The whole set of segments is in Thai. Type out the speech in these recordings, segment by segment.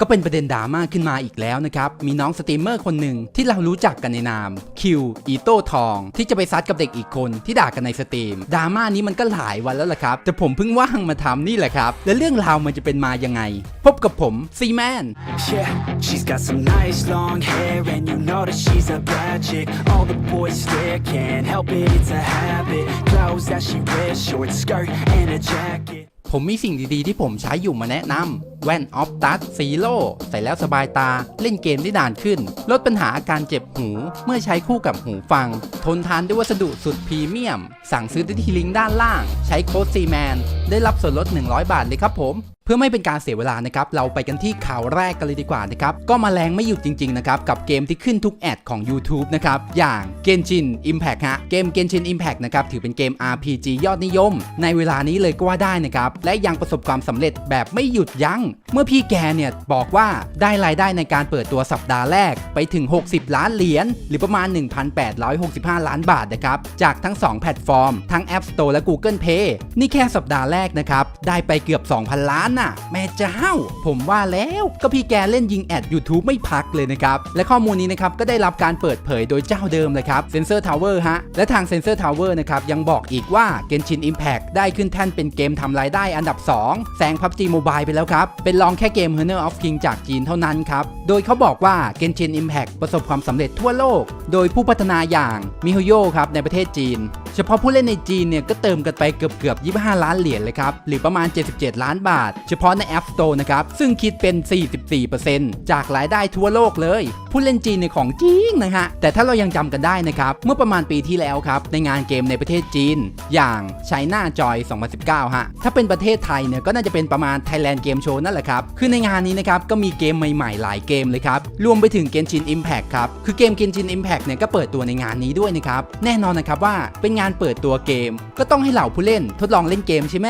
ก็เป็นประเด็นดราม่าขึ้นมาอีกแล้วนะครับ มีน้องสตรีมเมอร์คนหนึ่งที่เรารู้จักกันในนาม คิวอีโต้ทอง ที่จะไปซัดกับเด็กอีกคนที่ด่ากันในสตรีมดราม่านี้มันก็หลายวันแล้วล่ะครับ แต่ผมเพิ่งว่างมาทำนี่แหละครับ และเรื่องราวมันจะเป็นมายังไง พบกับผมซีแมน Yeah, she's got some nice long hair, and you know that she's a bad chick. All the boys stare, can't help it, it's a habit. Clothes that she wears, short skirt and a jacket. ผมมีสิ่งดีๆ ที่ผมใช้อยู่มาแนะนำแว่นออฟตัสซีโร่ใส่แล้วสบายตา เล่นเกมได้นานขึ้น ลดปัญหาอาการเจ็บหู เมื่อใช้คู่กับหูฟัง ทนทานด้วยวัสดุสุดพรีเมียม สั่งซื้อได้ที่ลิงก์ด้านล่าง ใช้โค้ดซีแมนได้รับส่วนลด 100 บาทเลยครับผม พื่อไม่เป็นการเสียเวลานะครับเราไปกันที่ข่าวแรกกันเลยดีกว่านะครับก็มาแรงไม่หยุดจริงๆนะครับกับเกมที่ขึ้นทุกแอดของ YouTube นะครับอย่าง Genshin Impact ฮะเกม Genshin Impact นะครับถือเป็นเกม RPG ยอดนิยม ในเวลานี้เลยก็ว่าได้นะครับและยังประสบความสำเร็จแบบไม่หยุดยัง้ง เมื่อพี่แกเนี่ยบอกว่าได้รายได้ในการเปิดตัวสัปดาห์แรกไปถึง 60 ล้านเหรียญหรือประมาณ 1,865 ล้านบาทนะครับจากทั้ง 2 แพลตฟอร์ม ทั้ง App Store และ Google Play นี่แค่สัปดาห์แรกนะครับได้ไปเกือบ 2,000 ล้านน่ะ แม่เจ้า ผมว่าแล้วก็พี่แกเล่นยิงแอด YouTube ไม่พักเลยนะครับ และข้อมูลนี้นะครับก็ได้รับการเปิดเผยโดยเจ้าเดิมเลยครับ Sensor Tower ฮะ และทาง Sensor Tower นะครับยังบอกอีกว่า Genshin Impact ได้ขึ้นแท่นเป็นเกมทำรายได้อันดับ 2 แซง PUBG Mobile ไปแล้วครับ เป็นรองแค่เกม Honor of King จากจีนเท่านั้นครับ โดยเขาบอกว่า Genshin Impact ประสบความสำเร็จทั่วโลก โดยผู้พัฒนาอย่างมิฮโยครับในประเทศจีนเฉพาะผู้เล่นในจีนเนี่ยก็เติมกันไปเกือบเกือบ25 ล้านเหรียญเลยครับ หรือประมาณ 77 ล้านบาท เฉพาะใน App Store นะครับ ซึ่งคิดเป็น 44%จากรายได้ทั่วโลกเลย ผู้เล่นจีนในของจริงนะฮะ แต่ถ้าเรายังจำกันได้นะครับ เมื่อประมาณปีที่แล้วครับ ในงานเกมในประเทศจีน อย่าง China Joy 2019 ฮะ ถ้าเป็นประเทศไทยเนี่ยก็น่าจะเป็นประมาณ Thailand Game Show นั่นแหละครับ คือในงานนี้นะครับก็มีเกมใหม่ๆ หลายเกมเลยครับ รวมไปถึง Genshin Impact ครับ คือเกม Genshin Impact เนี่ยก็เปิดตัวในงานนี้ด้วยนะครับ แน่นอนนะครับว่าเป็นงานเปิดตัวเกม ก็ต้องให้เหล่าผู้เล่นทดลองเล่นเกมใช่ไหม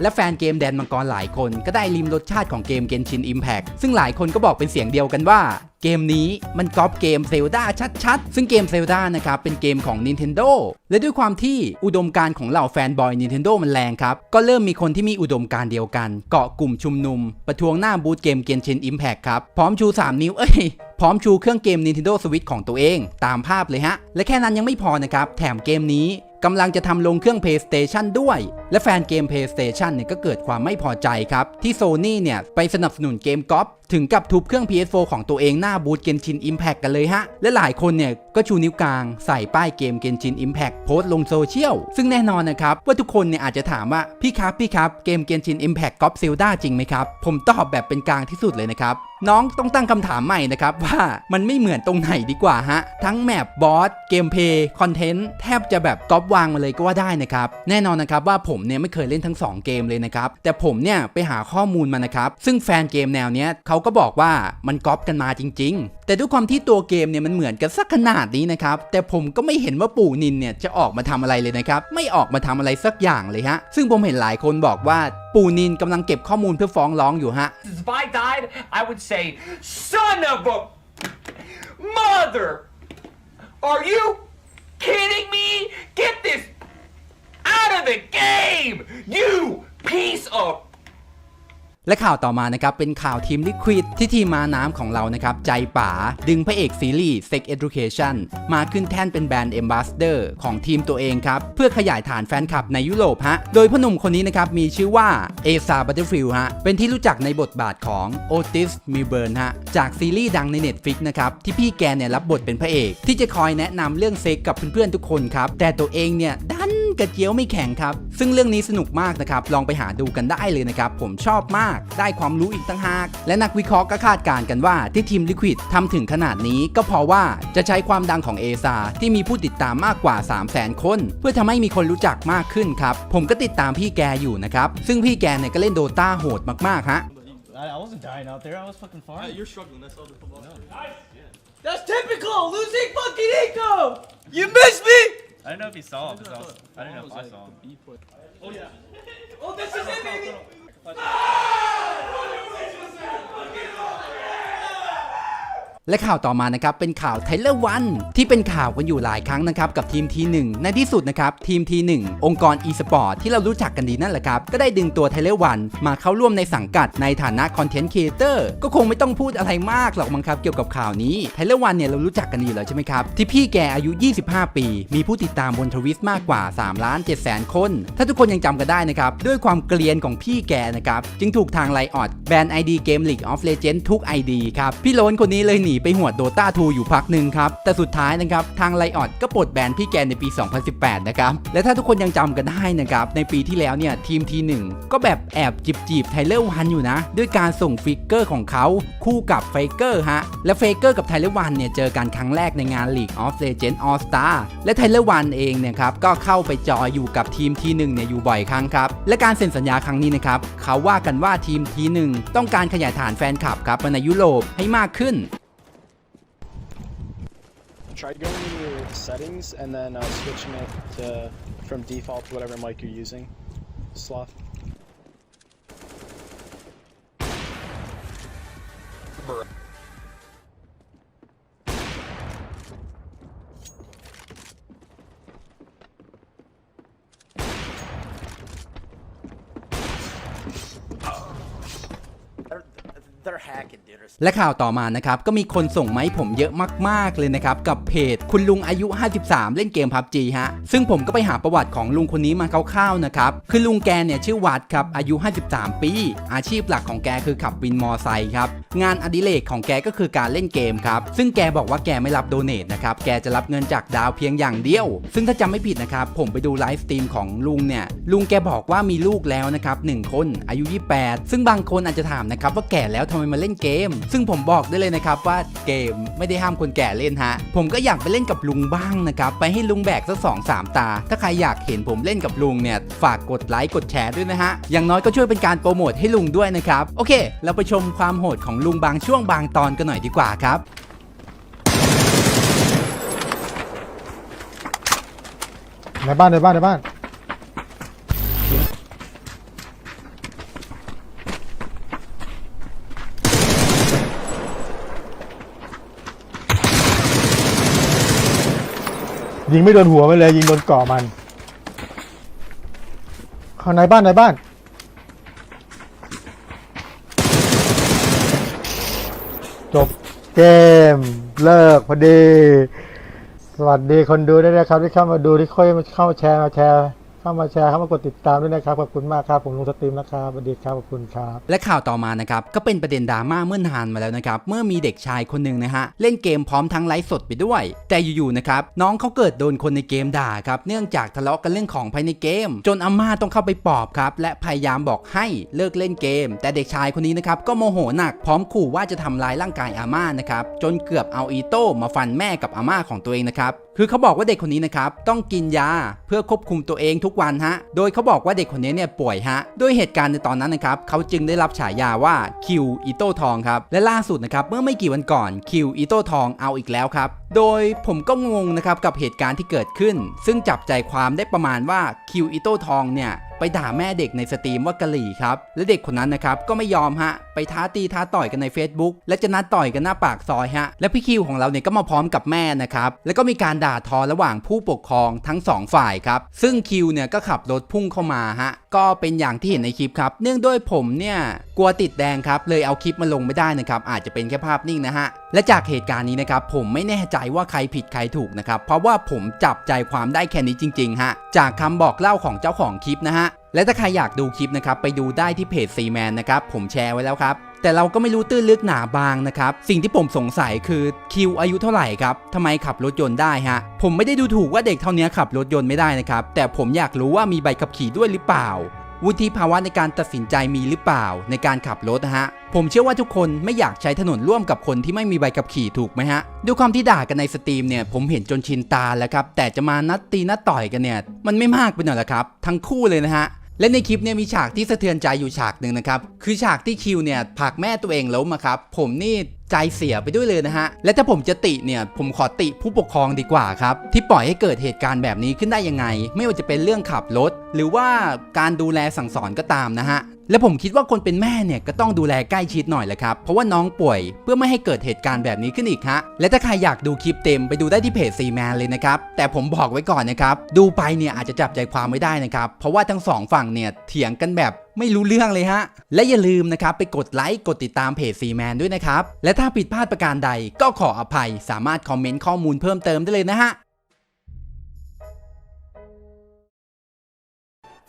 และแฟนเกมแดนมังกรหลายคนก็ได้ลิมรสชาติของเกมเกนชินอิมแพกซึ่งหลายคนก็บอกเป็นเสียงเดียวกันว่า เกมนี้มันก๊อปเกมเซลดาชัดๆ ซึ่งเกมเซลดานะครับเป็นเกมของ Nintendo และด้วยความที่อุดมการของเหล่าแฟนบอย Nintendo มันแรงครับ ก็เริ่มมีคนที่มีอุดมการเดียวกัน เกาะกลุ่มชุมนุม ประท้วงหน้าบูธเกม Genshin Impact ครับ พร้อมชู 3 นิ้วเอ้ยพร้อมชูเครื่องเกม Nintendo Switch ของตัวเองตามภาพเลยฮะ และแค่นั้นยังไม่พอนะครับ แถมเกมนี้กำลังจะทำลงเครื่อง PlayStation ด้วย และแฟนเกม PlayStation เนี่ยก็เกิดความไม่พอใจครับ ที่ Sony เนี่ย ไปสนับสนุนเกมก๊อป ถึงกับทุบเครื่อง PS4 ของตัวเองหน้าบูธ Genshin Impact กันเลยฮะ และหลายคนเนี่ยก็ชูนิ้วกลางใส่ป้ายเกม Genshin Impact โพสต์ลงโซเชียล ซึ่งแน่นอนนะครับ ว่าทุกคนเนี่ยอาจจะถามว่า พี่ครับ พี่ครับ เกม Genshin Impact ก๊อปซิลดาจริงไหมครับ ผมตอบแบบเป็นกลางที่สุดเลยนะครับน้องต้องตั้งคำถามใหม่นะครับ ว่ามันไม่เหมือนตรงไหนดีกว่าฮะ ทั้งแมปบอสเกมเพย์คอนเทนต์แทบจะแบบก๊อปวางมาเลยก็ว่าได้นะครับ แน่นอนนะครับว่าผมเนี่ยไม่เคยเล่นทั้ง 2 เกมเลยนะครับ แต่ผมเนี่ยไปหาข้อมูลมานะครับ ซึ่งแฟนเกมแนวเนี้ยเขาาก็บอกว่ามันก๊อปกันมาจริง ๆ แต่ด้วยความที่ตัวเกมเนี่ยมันเหมือนกันสักขนาดนี้นะครับ แต่ผมก็ไม่เห็นว่าปู่นินเนี่ยจะออกมาทำอะไรเลยนะครับ ไม่ออกมาทำอะไรสักอย่างเลยฮะ ซึ่งผมเห็นหลายคนบอกว่าปู่นินกำลังเก็บข้อมูลเพื่อฟ้องร้องอยู่ฮะ If I died, I would say, son of a mother! Are you kidding me? Get this out of the game! You piece of และข่าวต่อมานะครับเป็นข่าวทีม Liquid ที่ทีมมาน้ำของเรานะครับใจป๋าดึงพระเอกซีรีส์ Sex Education มาขึ้นแท่นเป็นแบรนด์ Ambassador ของทีมตัวเองครับ เพื่อขยายฐานแฟนคลับในยุโรปฮะ โดยพ่อหนุ่มคนนี้นะครับมีชื่อว่าเอซาบัตเตอร์ฟิลฮะ เป็นที่รู้จักในบทบาทของ Otis Milburn ฮะ จากซีรีส์ดังใน Netflix นะครับ ที่พี่แกเนี่ยรับบทเป็นพระเอก ที่จะคอยแนะนำเรื่องเซ็กกับเพื่อนๆทุกคนครับแต่ตัวเองเนี่ยด กระเจียวไม่แข็งครับ ซึ่งเรื่องนี้สนุกมากนะครับ ลองไปหาดูกันได้เลยนะครับ ผมชอบมาก ได้ความรู้อีกตั้งหาก และนักวิเคราะห์ก็คาดการณ์กันว่าที่ทีม Liquid ทำถึงขนาดนี้ก็เพราะว่าจะใช้ความดังของเอซาที่มีผู้ติดตามมากกว่า 3 0 0 0 0 0 คน เพื่อทำให้มีคนรู้จักมากขึ้นครับ ผมก็ติดตามพี่แกอยู่นะครับ ซึ่งพี่แกเนี่ยก็เล่นโดตาโหดมากๆฮะ I, I wasn't dying out there. I was fucking fine. You're struggling. That's all the football. That's typical. Losing fucking eco. You missed me. I didn't know if he saw him. I, was, I didn't know if I saw him. Oh yeah. Oh, this is it, baby. และข่าวต่อมานะครับเป็นข่าวไทเลอร์วันที่เป็นข่าวกันอยู่หลายครั้งนะครับกับทีมทีหนึ่งในที่สุดนะครับทีมทีหนึ่งองค์กร e-sport ที่เรารู้จักกันดีนั่นแหละครับ ก็ได้ดึงตัวไทเลอร์วันมาเข้าร่วมในสังกัดในฐานะคอนเทนต์ครีเอเตอร์ก็คงไม่ต้องพูดอะไรมากหรอกมั้งครับเกี่ยวกับข่าวนี้ไทเลอร์วันเนี่ยเรารู้จักกันดีอยู่แล้วใช่ไหมครับที่พี่แกอายุ 25 ปี มีผู้ติดตามบนทวิสมากกว่า3ล้าน7แสนคน ถ้าทุกคนยังจำกันได้นะครับด้วยความเกลียนของพี่แกนะครับจึงถูกทางไลออดแบน ID เกม League of Legends ทุก ID ครับพี่โลนคนนี้เลยหนีไปหัวโดตา2อยู่พักหนึ่งครับ แต่สุดท้ายนะครับ ทางไลออดก็ปลดแบนพี่แกนในปี 2018 นะครับ และถ้าทุกคนยังจำกันได้นะครับ ในปีที่แล้วเนี่ยทีมทีหนึ่งก็แบบแอบจีบจีบไทเลอร์วันอยู่นะ ด้วยการส่งฟิกเกอร์ของเขาคู่กับเฟเกอร์ฮะ และเฟเกอร์กับไทเลอร์วันเนี่ยเจอกันครั้งแรกในงาน League of Legends All Star และไทเลอร์วันเองเนี่ยครับก็เข้าไปจอยอยู่กับทีมทีหนึ่งเนี่ยอยู่บ่อยครั้งครับและการเซ็นสัญญาครั้งนี้นะครับเขาว่ากันว่าทีมทีหนึ่งต้องการขยายฐานแฟนคลับครับมาในยุโรปให้มากขึ้น Try going in your settings and then uh, switching it to from default to whatever mic you're using. Sloth. They're และข่าวต่อมานะครับ ก็มีคนส่งมาให้ผมเยอะมากๆเลยนะครับ กับเพจคุณลุงอายุ 53 เล่นเกม PUBG ฮะ ซึ่งผมก็ไปหาประวัติของลุงคนนี้มาคร่าวๆนะครับ คือลุงแกเนี่ยชื่อวัดครับ อายุ 53 ปี อาชีพหลักของแกคือขับวินมอไซค์ครับ งานอดิเรกของแกก็คือการเล่นเกมครับ ซึ่งแกบอกว่าแกไม่รับโดเนทนะครับ แกจะรับเงินจากดาวเพียงอย่างเดียว ซึ่งถ้าจำไม่ผิดนะครับผมไปดูไลฟ์สตรีมของลุงเนี่ยลุงแกบอกว่ามีลูกแล้วนะครับหนึ่งคนอายุ 28 ซึ่งบางคนอาจจะถามนะครับว่าแก่แล้วทำไมมาเล่นเกม ซึ่งผมบอกได้เลยนะครับว่าเกมไม่ได้ห้ามคนแก่เล่นฮะ ผมก็อยากไปเล่นกับลุงบ้างนะครับ ไปให้ลุงแบกสักสองสามตา ถ้าใครอยากเห็นผมเล่นกับลุงเนี่ย ฝากกดไลค์กดแชร์ด้วยนะฮะ อย่างน้อยก็ช่วยเป็นการโปรโมทให้ลุงด้วยนะครับ โอเค เราไปชมความโหดของลุงบางช่วงบางตอนกันหน่อยดีกว่าครับในบ้านในบ้านในบ้าน ยิงไม่โดนหัวมันเลยยิงโดนเกาะมันข้างในบ้านในบ้าน จบเกมเลิกพอดี สวัสดีคนดูด้วยนะครับที่เข้ามาดูที่ค่อยเข้ามาแชร์มาแชร์ เข้ามาแชร์เข้ามากดติดตามด้วยนะครับขอบคุณมากครับผมลุงสตรีมนะครับสวัสดีครับขอบคุณครับ และข่าวต่อมานะครับก็เป็นประเด็นดราม่าเมื่อนานมาแล้วนะครับเมื่อมีเด็กชายคนหนึ่งนะฮะเล่นเกมพร้อมทั้งไลฟ์สดไปด้วย แต่อยู่ๆนะครับน้องเขาเกิดโดนคนในเกมด่าครับเนื่องจากทะเลาะกันเรื่องของภายในเกม จนอาม่าต้องเข้าไปปอบครับและพยายามบอกให้เลิกเล่นเกม แต่เด็กชายคนนี้นะครับก็โมโหหนักพร้อมขู่ว่าจะทำร้ายร่างกายอาม่านะครับจนเกือบเอาอีโต้มาฟันแม่กับอาม่าของตัวเองนะครับคือเขาบอกว่าเด็กคนนี้นะครับต้องกินยาเพื่อควบคุมตัวเองทุกวันฮะ โดยเขาบอกว่าเด็กคนนี้เนี่ยป่วยฮะ ด้วยเหตุการณ์ในตอนนั้นนะครับเขาจึงได้รับฉายาว่าคิวอิโต้ทองครับ และล่าสุดนะครับเมื่อไม่กี่วันก่อนคิวอิโต้ทองเอาอีกแล้วครับ โดยผมก็งงนะครับกับเหตุการณ์ที่เกิดขึ้น ซึ่งจับใจความได้ประมาณว่าคิวอิโต้ทองเนี่ย ไปด่าแม่เด็กในสตรีมว่ากะหรี่ครับ และเด็กคนนั้นนะครับก็ไม่ยอมฮะ ไปท้าตีท้าต่อยกันใน Facebook และจะนัดต่อยกันหน้าปากซอยฮะ และพี่คิวของเราเนี่ยก็มาพร้อมกับแม่นะครับ แล้วก็มีการด่าทอระหว่างผู้ปกครองทั้งสองฝ่ายครับ ซึ่งคิวเนี่ยก็ขับรถพุ่งเข้ามาฮะ ก็เป็นอย่างที่เห็นในคลิปครับ เนื่องด้วยผมเนี่ยกลัวติดแดงครับ เลยเอาคลิปมาลงไม่ได้นะครับ อาจจะเป็นแค่ภาพนิ่งนะฮะ และจากเหตุการณ์นี้นะครับผมไม่แน่ใจว่าใครผิดใครถูกนะครับ เพราะว่าผมจับใจความได้แค่นี้จริงๆฮะ จากคำบอกเล่าของเจ้าของคลิปนะฮะ และถ้าใครอยากดูคลิปนะครับไปดูได้ที่เพจซีแมนนะครับผมแชร์ไว้แล้วครับ แต่เราก็ไม่รู้ตื้นลึกหนาบางนะครับ สิ่งที่ผมสงสัยคือคิวอายุเท่าไหร่ครับทำไมขับรถยนต์ได้ฮะ ผมไม่ได้ดูถูกว่าเด็กเท่านี้ขับรถยนต์ไม่ได้นะครับ แต่ผมอยากรู้ว่ามีใบขับขี่ด้วยหรือเปล่า วุฒิภาวะในการตัดสินใจมีหรือเปล่าในการขับรถนะฮะ ผมเชื่อว่าทุกคนไม่อยากใช้ถนนร่วมกับคนที่ไม่มีใบขับขี่ถูกไหมฮะ ด้วยความที่ด่ากันในสตรีมเนี่ยผมเห็นจนชินตาแล้วครับ แต่จะมานัดตีนัดต่อยกันเนี่ยมันไม่มากไปหน่อยละครับ ทั้งคู่เลยนะฮะ และในคลิปเนี่ยมีฉากที่สะเทือนใจอยู่ฉากหนึ่งนะครับ คือฉากที่คิวเนี่ยผักแม่ตัวเองล้มอะครับ ผมนี่ใจเสียไปด้วยเลยนะฮะ และถ้าผมจะติเนี่ย ผมขอติผู้ปกครองดีกว่าครับ ที่ปล่อยให้เกิดเหตุการณ์แบบนี้ขึ้นได้ยังไง ไม่ว่าจะเป็นเรื่องขับรถ หรือว่าการดูแลสั่งสอนก็ตามนะฮะ และผมคิดว่าคนเป็นแม่เนี่ยก็ต้องดูแลใกล้ชิดหน่อยแหละครับ เพราะว่าน้องป่วยเพื่อไม่ให้เกิดเหตุการณ์แบบนี้ขึ้นอีกฮะและถ้าใครอยากดูคลิปเต็มไปดูได้ที่เพจซีแมนเลยนะครับ แต่ผมบอกไว้ก่อนนะครับ ดูไปเนี่ยอาจจะจับใจความไม่ได้นะครับ เพราะว่าทั้งสองฝั่งเนี่ยเถียงกันแบบไม่รู้เรื่องเลยฮะ และอย่าลืมนะครับ ไปกดไลค์กดติดตามเพจซีแมนด้วยนะครับ และถ้าผิดพลาดประการใดก็ขออภัย สามารถคอมเมนต์ข้อมูลเพิ่มเติมได้เลยนะฮะ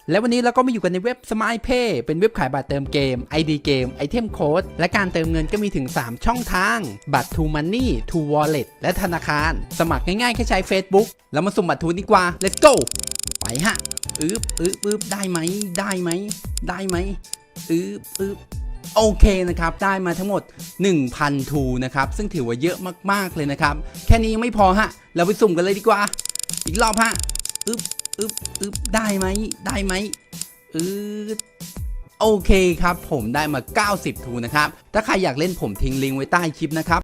และวันนี้เราก็มาอยู่กันในเว็บ Smile Pay เป็นเว็บขายบัตรเติมเกม ID เกม ไอเทมโค้ด และการเติมเงินก็มีถึง 3 ช่องทาง บัตร True Money True Wallet และธนาคาร สมัครง่ายๆ แค่ใช้ Facebook แล้วมาสุ่มบัตรทูนดีกว่า let's go ไปฮะอึบอึบอึบได้ไหม ได้ไหม ได้ไหมอึบอึบโอเคนะครับ ได้มาทั้งหมด 1,000 ทูนะครับ ซึ่งถือว่าเยอะมากๆเลยนะครับ แค่นี้ยังไม่พอฮะ เราไปสุ่มกันเลยดีกว่า อีกรอบฮะอึบ อึบอึบได้ไหมได้ไหมอืดโอเคครับ ผมได้มา 90 ทูนะครับ ถ้าใครอยากเล่นผมทิ้งลิงก์ไว้ใต้คลิปนะครับ